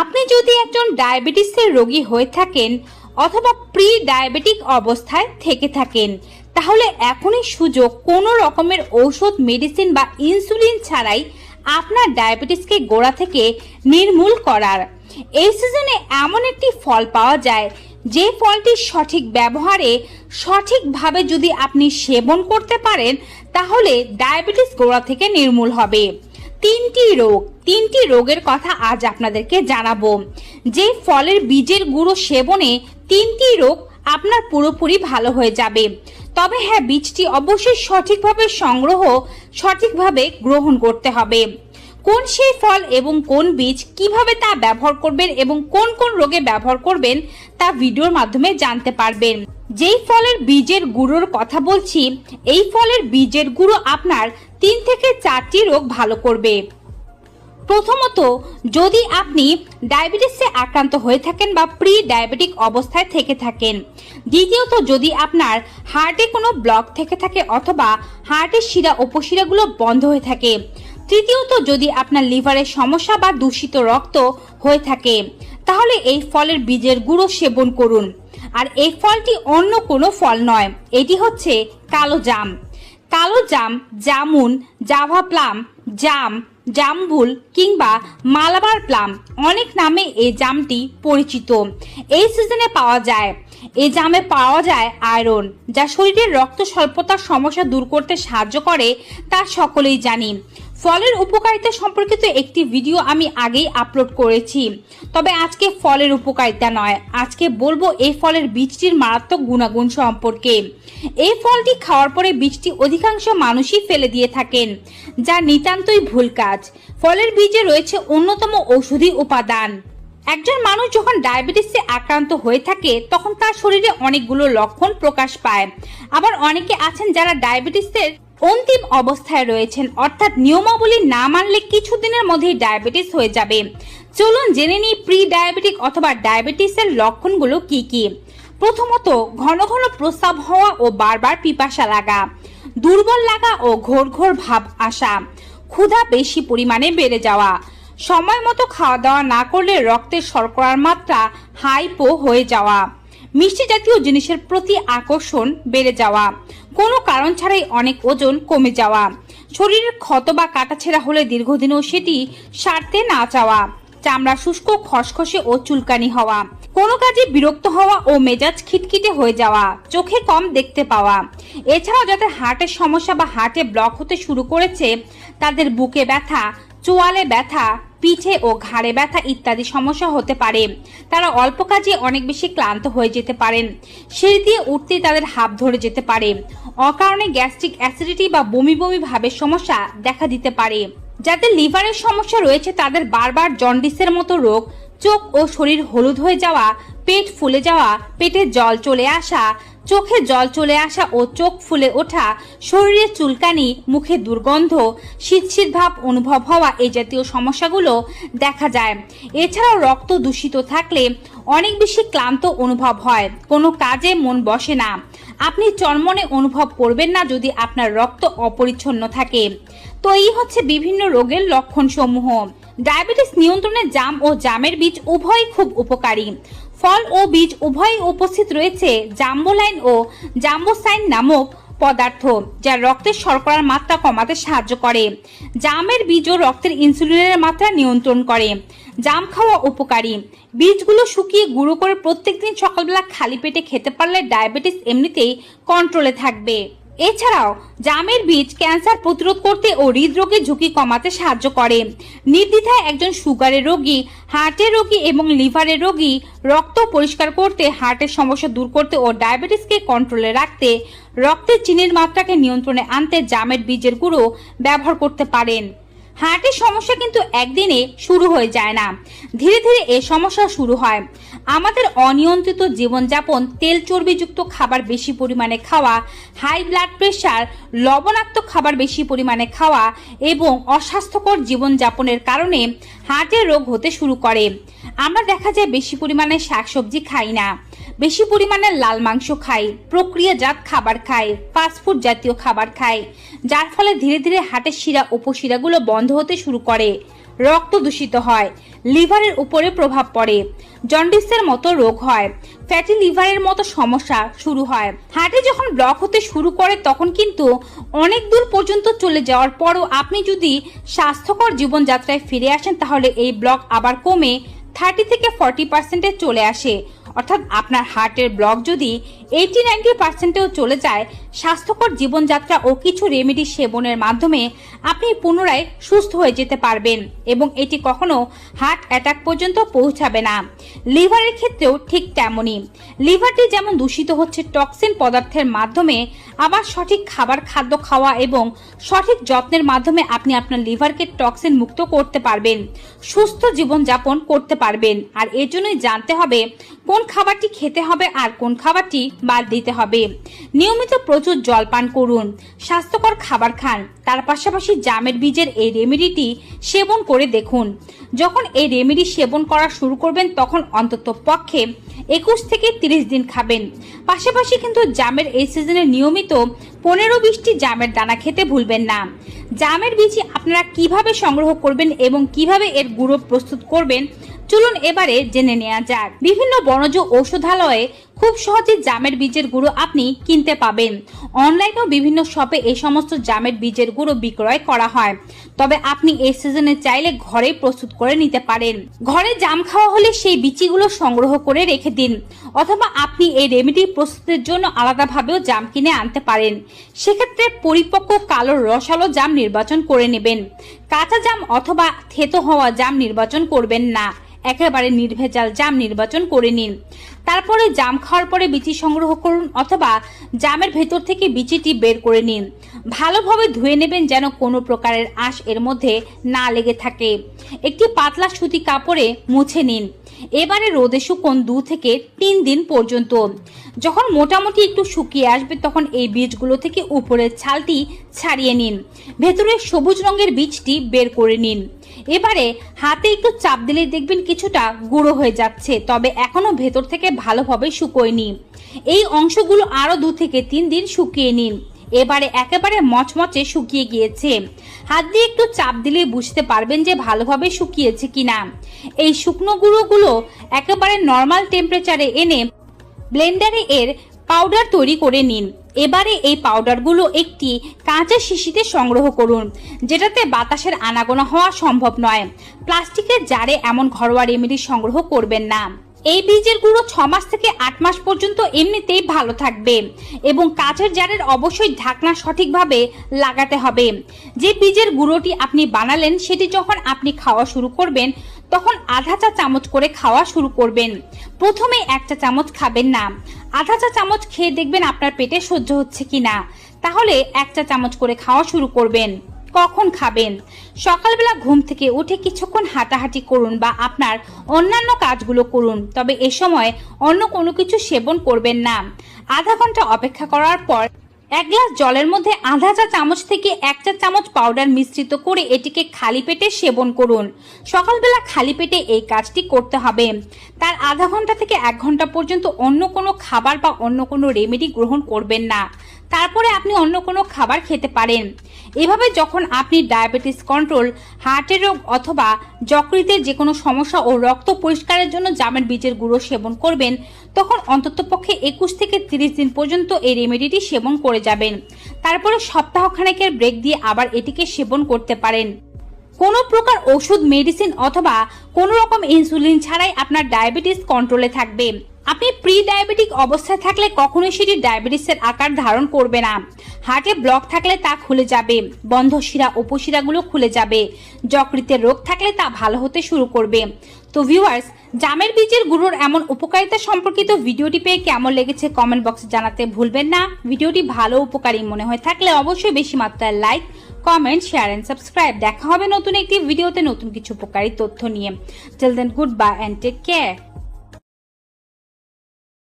আপনি যদি একজন ডায়াবেটিসের রোগী হয়ে থাকেন অথবা প্রি ডায়াবেটিক অবস্থায় থেকে থাকেন, তাহলে এখনই সুযোগ কোনো রকমের ঔষধ, মেডিসিন বা ইনসুলিন ছাড়াই আপনার ডায়াবেটিসকে গোড়া থেকে নির্মূল করার। এই সিজনে এমন একটি ফল পাওয়া যায়, যে ফলটি সঠিক ব্যবহারে সঠিকভাবে যদি আপনি সেবন করতে পারেন, তাহলে ডায়াবেটিস গোড়া থেকে নির্মূল হবে। তিনটি রোগ, তিনটি রোগের কথা আজ আপনাদেরকে জানাব। যে ফলের বীজের গুঁড়ো সেবনে তিনটি রোগ আপনার পুরোপুরি ভালো হয়ে যাবে। তবে হ্যাঁ বীজটি অবশ্যই সঠিকভাবে সংগ্রহ, সঠিকভাবে গ্রহণ করতে হবে। কোন সেই ফল এবং কোন বীজ কীভাবে তা ব্যবহার করবেন এবং কোন কোন রোগে ব্যবহার করবেন তা ভিডিওর মাধ্যমে জানতে পারবেন। যেই ফলের বীজের গুঁড়োর কথা বলছি, এই ফলের বীজের গুঁড়ো আপনার তিন থেকে চারটি রোগ ভালো করবে। প্রথমত, যদি আপনি ডায়াবেটিসে আক্রান্ত হয়ে থাকেন বা প্রি ডায়াবেটিক অবস্থায় থেকে থাকেন। দ্বিতীয়ত, যদি আপনার হার্টে কোনো ব্লক থেকে থাকে অথবা হার্টের শিরা উপশিরাগুলো বন্ধ হয়ে থাকে। তৃতীয়ত, যদি আপনার লিভারের সমস্যা বা দূষিত রক্ত হয়ে থাকে, তাহলে এই ফলের বীজের গুঁড়ো সেবন করুন। আর এই ফলটি অন্য কোনো ফল নয়, এটি হচ্ছে কালো জাম। কালো জাম, জামুন, জাভা প্লাম, জাম জামবুল কিংবা মালাবার প্লাম অনেক নামে এই জামটি পরিচিত। এই সিজনে পাওয়া যায়। এই জামে পাওয়া যায় আয়রন যা শরীরের রক্ত স্বল্পতার সমস্যা দূর করতে সাহায্য করে তা সকলেই জানি। ফলের উপকারিতা সম্পর্কিত একটি ভিডিও আমি আগেই আপলোড করেছি। তবে আজকে ফলের উপকারিতা নয়। আজকে বলব এই ফলের বীজটির মারাত্মক গুণাগুণ সম্পর্কে। এই ফলটি খাওয়ার পরে বীজটি অধিকাংশ মানুষই ফেলে দিয়ে থাকেন, যা নিতান্তই ভুল কাজ। ফলের বীজে রয়েছে অন্যতম ঔষধি উপাদান। একজন মানুষ যখন ডায়াবেটিসে আক্রান্ত হয়ে থাকে, তখন তার শরীরে অনেকগুলো লক্ষণ প্রকাশ পায়। আবার অনেকে আছেন যারা ডায়াবেটিসের অন্তিম অবস্থায় রয়েছেন। অর্থাৎ নিয়মাবলী না মানলে কিছুদিনের মধ্যেই ডায়াবেটিস হয়ে যাবে। চলুন জেনে নিই প্রি ডায়াবেটিক অথবা ডায়াবেটিসের লক্ষণগুলো কি কি। প্রথমত, ঘন ঘন প্রস্রাব হওয়া ও বারবার পিপাসা লাগা, দুর্বল লাগা ও ঘোর ঘোর ভাব আসা, ক্ষুধা বেশি পরিমাণে বেড়ে যাওয়া, সময় মতো খাওয়া দাওয়া না করলে রক্তের শর্করার মাত্রা হাইপো হয়ে যাওয়া মিষ্টি জাতীয় জিনিসের প্রতি আকর্ষণ বেড়ে যাওয়া। কোনো কারণ ছাড়াই অনেক ওজন কমে যাওয়া। শরীরের ক্ষত বা কাটাছেঁড়া হলে দীর্ঘদিনেও সেটি সারতে না চাওয়া। চামড়া শুষ্ক, খসখসে ও চুলকানি হওয়া। কোনো কাজে বিরক্ত হওয়া ও মেজাজ খিটখিটে হয়ে যাওয়া, চোখে কম দেখতে পাওয়া। এছাড়াও যাদের হার্টের সমস্যা বা হার্টে ব্লক হতে শুরু করেছে, তাদের বুকে ব্যথা, চোয়ালে ব্যথা পিঠে ও ঘাড়ে ব্যথা ইত্যাদি সমস্যা হতে পারে। তারা অল্প কাজে অনেক বেশি ক্লান্ত হয়ে যেতে পারেন। সিঁড়ি দিয়ে উঠতেই তাদের হাফ ধরে যেতে পারে। অকারণে গ্যাস্ট্রিক অ্যাসিডিটি বা বমি বমি ভাবের সমস্যা দেখা দিতে পারে। যাদের লিভারের সমস্যা রয়েছে, তাদের বারবার জন্ডিসের মতো রোগ চোখ ও শরীর হলুদ হয়ে যাওয়া, পেট ফুলে যাওয়া, পেটে জল চলে আসা, চোখে জল চলে আসা ও চোখ ফুলে ওঠা, শরীরে চুলকানি, মুখে দুর্গন্ধ শীত শীত ভাব অনুভব হওয়া এই জাতীয় সমস্যাগুলো দেখা যায়। এছাড়াও রক্ত দূষিত থাকলে অনেক বেশি ক্লান্ত অনুভব হয়, কোনো কাজে মন বসে না। আপনি চরমনে অনুভব করবেন না যদি আপনার রক্ত অপরিচ্ছন্ন থাকে। তো এই হচ্ছে বিভিন্ন রোগের লক্ষণ সমূহ ডায়াবেটিস নিয়ন্ত্রণে জাম ও জামের বীজ উভয়ই খুব উপকারী। ফল ও বীজ উভয়ই উপস্থিত রয়েছে জাম্বোলাইন ও জাম্বোসাইন নামক পদার্থ, যা রক্তের শর্করার মাত্রা কমাতে সাহায্য করে। জামের বীজও রক্তের ইনসুলিনের মাত্রা নিয়ন্ত্রণ করে। জাম খাওয়া উপকারী। বীজগুলো শুকিয়ে গুঁড়ো করে প্রত্যেকদিন সকালবেলা খালি পেটে খেতে পারলে ডায়াবেটিস এমনিতেই কন্ট্রোলে থাকবে। এছাড়াও, জামের বীজ ক্যান্সার প্রতিরোধ করতে ও হৃদরোগের ঝুঁকি কমাতে সাহায্য করে। নির্দ্বিধায় একজন সুগারের রোগী, হার্টের রোগী এবং লিভারের রোগী রক্ত পরিষ্কার করতে, হার্টের সমস্যা দূর করতে ও ডায়াবেটিসকে কন্ট্রোলে রাখতে, রক্তের চিনির মাত্রাকে নিয়ন্ত্রণে আনতে জামের বীজের গুঁড়ো ব্যবহার করতে পারেন। হার্টের সমস্যা কিন্তু একদিনে শুরু হয়ে যায় না। ধীরে ধীরে এ সমস্যা শুরু হয়। আমাদের অনিয়ন্ত্রিত জীবনযাপন, তেল চর্বিযুক্ত খাবার বেশি পরিমাণে খাওয়া হাই ব্লাড প্রেশার লবণাক্ত খাবার বেশি পরিমাণে খাওয়া এবং অস্বাস্থ্যকর জীবনযাপনের কারণে হার্টের রোগ হতে শুরু করে। আমরা দেখা যায় বেশি পরিমাণে শাকসবজি খাই না। বেশি পরিমাণে লাল মাংস খাই, প্রক্রিয়াজাত খাবার খাই ফাস্টফুড জাতীয় খাবার খাই, যার ফলে ধীরে ধীরে হাটের শিরা, উপশিরাগুলো বন্ধ হতে শুরু করে। রক্ত দূষিত হয়, লিভারের উপরে প্রভাব পড়ে। জন্ডিসের মতো রোগ হয় ফ্যাটি লিভারের মতো সমস্যা শুরু হয়। হার্টে যখন ব্লক হতে শুরু করে, তখন কিন্তু অনেক দূর পর্যন্ত চলে যাওয়ার পরও আপনি যদি স্বাস্থ্যকর জীবনযাত্রায় ফিরে আসেন, তাহলে এই ব্লক আবার কমে থার্টি থেকে ফর্টি পার্সেন্টে চলে আসে। অর্থাৎ আপনার হার্টের ব্লক যদি এইটি নাইনটি পার্সেন্টেও চলে যায় স্বাস্থ্যকর জীবনযাত্রা ও কিছু রেমেডি সেবনের মাধ্যমে আপনি পুনরায় সুস্থ হয়ে যেতে পারবেন এবং এটি কখনো হার্ট অ্যাটাক পর্যন্ত পৌঁছাবে না। লিভারের ক্ষেত্রেও ঠিক তেমনই। লিভারটি যেমন দূষিত হচ্ছে টক্সিন পদার্থের মাধ্যমে, আবার সঠিক খাবার, খাদ্য খাওয়া এবং সঠিক যত্নের মাধ্যমে আপনি আপনার লিভারকে টক্সিন মুক্ত করতে পারবেন, সুস্থ জীবনযাপন করতে পারবেন। আর এর জন্যই জানতে হবে কোন খাবারটি খেতে হবে আর কোন খাবারটি বাদ দিতে হবে। নিয়মিত প্রচুর জল পান করুন। স্বাস্থ্যকর খাবার খান। তার পাশাপাশি জামের বীজের এই রেমেডিটি সেবন করে দেখুন। যখন এই রেমেডি সেবন করা শুরু করবেন, তখন অন্তত পক্ষে একুশ থেকে তিরিশ দিন খাবেন। পাশাপাশি কিন্তু জামের এই সিজনে নিয়মিত পনেরো বিশটি জামের দানা খেতে ভুলবেন না। জামের বীজ আপনারা কীভাবে সংগ্রহ করবেন এবং কীভাবে এর গুঁড়ো প্রস্তুত করবেন চলুন এবারে জেনে নেওয়া যাক। বিভিন্ন বনজ ঔষধালয়ে খুব সহজে জামের বীজের গুঁড়ো আপনি কিনতে পাবেন। অনলাইনেও বিভিন্ন শপে এই সমস্ত জামের বীজের গুঁড়ো বিক্রয় করা হয়। তবে আপনি এই সিজনে চাইলে ঘরেই প্রস্তুত করে নিতে পারেন। ঘরে জাম খাওয়া হলে সেই বিচিগুলো সংগ্রহ করে রেখে দিন, অথবা আপনি এই রেমেডি প্রস্তুতের জন্য আলাদাভাবেও জাম কিনে আনতে পারেন। সেক্ষেত্রে পরিপক্ক কালো রসালো জাম নির্বাচন করে নেবেন। কাঁচা জাম অথবা থেতো হওয়া জাম নির্বাচন করবেন না। একেবারে নির্ভেজাল জাম নির্বাচন করে নিন। তারপরে জাম খাওয়ার পরে বিচি সংগ্রহ করুন অথবা জামের ভেতর থেকে বিচিটি বের করে নিন। ভালোভাবে ধুয়ে নেবেন যেন কোনো প্রকারের আঁশ এর মধ্যে না লেগে থাকে। একটি পাতলা সুতি কাপড়ে মুছে নিন। এবারে রোদে শুকন দু থেকে তিন দিন পর্যন্ত। যখন মোটামুটি একটু শুকিয়ে আসবে, তখন এই বীজগুলো থেকে উপরের ছালটি ছাড়িয়ে নিন। ভেতরের সবুজ রঙের বীজটি বের করে নিন। এবারে হাতে একটু চাপ দিলে দেখবেন কিছুটা গুঁড়ো হয়ে যাচ্ছে, তবে এখনও ভেতর থেকে ভালোভাবে শুকোয়নি। এই অংশগুলো আরও দু থেকে তিন দিন শুকিয়ে নিন। এবারে একেবারে মচমচে শুকিয়ে গিয়েছে। হাত দিয়ে একটু চাপ দিলে বুঝতে পারবেন যে ভালোভাবে শুকিয়েছে কিনা। এই শুকনো গুঁড়োগুলো একেবারে নর্মাল টেম্পারেচারে এনে ব্লেন্ডারে এর পাউডার তৈরি করে নিন। এবারে এই পাউডারগুলো একটি কাঁচা শিশিতে সংগ্রহ করুন, যেটাতে বাতাসের আনাগোনা হওয়া সম্ভব নয়। প্লাস্টিকের জারে এমন ঘরোয়া রেমেডি সংগ্রহ করবেন না। এই বীজের গুঁড়ো ছ মাস থেকে আট মাস পর্যন্ত এমনিতেই ভালো থাকবে এবং কাঁচের জারের অবশ্যই ঢাকনা সঠিকভাবে লাগাতে হবে। যে বীজের গুঁড়োটি আপনি বানালেন, সেটি যখন আপনি খাওয়া শুরু করবেন, তখন আধা চা চামচ করে খাওয়া শুরু করবেন। প্রথমে এক চা চামচ খাবেন না। আধা চা চামচ খেয়ে দেখবেন আপনার পেটে সহ্য হচ্ছে কিনা। তাহলে এক চা চামচ করে খাওয়া শুরু করবেন। কখন খাবেন? সকালবেলা ঘুম থেকে উঠে কিছুক্ষণ হাঁটাহাঁটি করুন বা আপনার অন্যান্য কাজগুলো করুন, তবে এ সময় অন্য কোনো কিছু সেবন করবেন না। আধা ঘণ্টা অপেক্ষা করার পর এক গ্লাস জলের মধ্যে আধা চা চামচ থেকে এক চা চামচ পাউডার মিশ্রিত করে এটিকে খালি পেটে সেবন করুন। সকালবেলা খালি পেটে এই কাজটি করতে হবে। তার আধা ঘণ্টা থেকে এক ঘণ্টা পর্যন্ত অন্য কোনো খাবার বা অন্য কোনো রেমেডি গ্রহণ করবেন না। তারপরে আপনি অন্য কোনো খাবার খেতে পারেন। এভাবে যখন আপনি ডায়াবেটিস কন্ট্রোল, হার্টের রোগ অথবা যকৃতের যে কোনো সমস্যা ও রক্ত পরিষ্কারের জন্য জামের বীজের গুঁড়ো সেবন করবেন, তখন অন্ততপক্ষে একুশ থেকে তিরিশ দিন পর্যন্ত এই রেমেডিটি সেবন করে যাবেন। তারপরে সপ্তাহখানেকের ব্রেক দিয়ে আবার এটিকে সেবন করতে পারেন। কোনো প্রকার ওষুধ, মেডিসিন অথবা কোনো রকম ইনসুলিন ছাড়াই আপনার ডায়াবেটিস কন্ট্রোলে থাকবে। আপনি প্রি ডায়াবেটিক অবস্থায় থাকলে কখনোই সেটি ডায়াবেটিসের আকার ধারণ করবে না। হার্টে ব্লক থাকলে তা খুলে যাবে বন্ধ শিরা উপশিরাগুলো খুলে যাবে। যকৃতের রোগ থাকলে তা ভালো হতে শুরু করবে। তো ভিউয়ার্স জামের বীজের গুঁড়োর এমন উপকারিতা সম্পর্কিত ভিডিওটি পেয়ে কেমন লেগেছে কমেন্ট বক্সে জানাতে ভুলবেন না। ভিডিওটি ভালো, উপকারী মনে হয়ে থাকলে অবশ্যই বেশি মাত্রায় like comment share and subscribe দেখা হবে নতুন একটি ভিডিওতে নতুন কিছু উপকারী তথ্য নিয়ে। Till then good bye and take care